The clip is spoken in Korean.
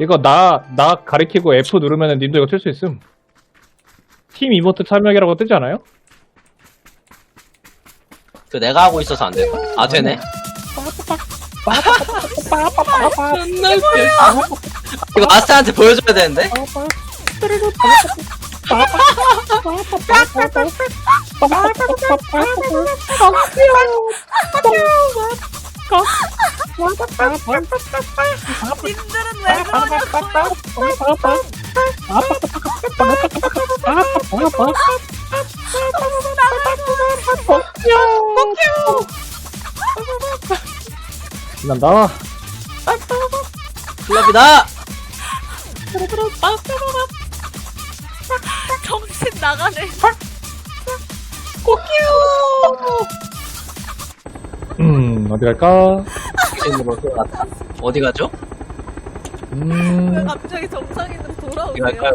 이거 나, 나 가리키고 F 누르면은 님도 이거 칠수 있음. 팀 이모트 참여하기라고 뜨지 않아요? 그 내가 하고 있어서 안 돼. 아 되네. 존나 웃겨. 이거 마스터한테 보여줘야 되는데. 님들은 왜 그러냐고. 난다. 클럽이다. 정신 나가네. 음, 어디 갈까? 정신으로 돌아갔다. 어디 가죠? 왜 음, 갑자기 정상인으로 어디 돌아오세요? 갈까요?